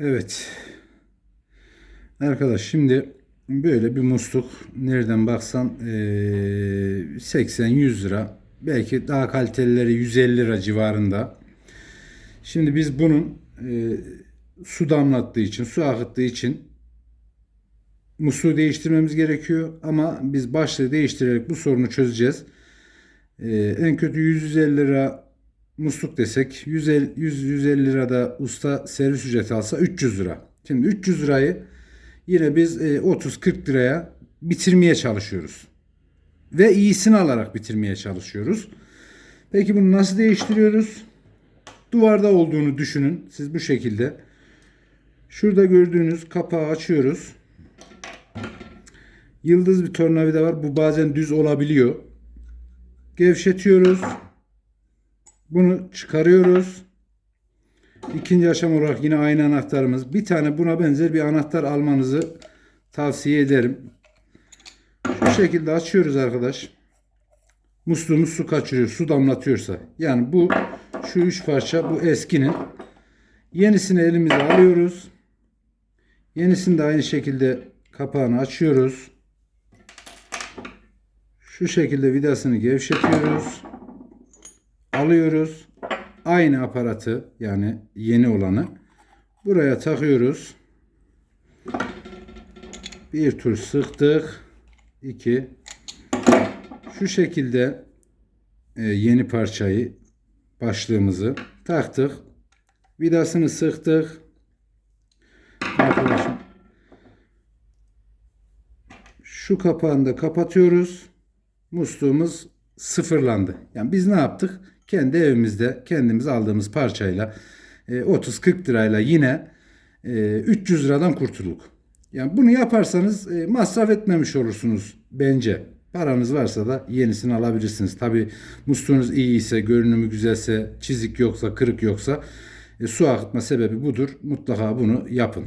Evet. Arkadaş şimdi böyle bir musluk nereden baksan eee, 80-100 lira. Belki daha kalitelileri 150 lira civarında. Şimdi biz bunun su damlattığı için, su akıttığı için musluğu değiştirmemiz gerekiyor. Ama biz başlığı değiştirerek bu sorunu çözeceğiz. Eee, en kötü 150 lira musluk desek 150 150 lirada usta servis ücreti alsa 300 lira. Şimdi 300 lirayı yine biz e, 30-40 liraya bitirmeye çalışıyoruz. Ve iyisini alarak bitirmeye çalışıyoruz. Peki bunu nasıl değiştiriyoruz? Duvarda olduğunu düşünün. Siz bu şekilde. Şurada gördüğünüz kapağı açıyoruz. Yıldız bir tornavida var. Bu bazen düz olabiliyor. Gevşetiyoruz. Bunu çıkarıyoruz. İkinci aşama olarak yine aynı anahtarımız. Bir tane buna benzer bir anahtar almanızı tavsiye ederim. Şu şekilde açıyoruz arkadaş. Musluğumuz su kaçırıyor, su damlatıyorsa. Yani bu şu üç parça bu eskinin. Yenisini elimize alıyoruz. Yenisini de aynı şekilde kapağını açıyoruz. Şu şekilde vidasını gevşetiyoruz alıyoruz. Aynı aparatı yani yeni olanı buraya takıyoruz. Bir tur sıktık. İki. Şu şekilde e, yeni parçayı başlığımızı taktık. Vidasını sıktık. Arkadaşım şu kapağını da kapatıyoruz. Musluğumuz sıfırlandı. Yani biz ne yaptık? Kendi evimizde kendimiz aldığımız parçayla e, 30-40 lirayla yine e, 300 liradan kurtulduk. Yani bunu yaparsanız e, masraf etmemiş olursunuz bence. Paranız varsa da yenisini alabilirsiniz. Tabi musluğunuz iyi ise, görünümü güzelse, çizik yoksa, kırık yoksa e, su akıtma sebebi budur. Mutlaka bunu yapın.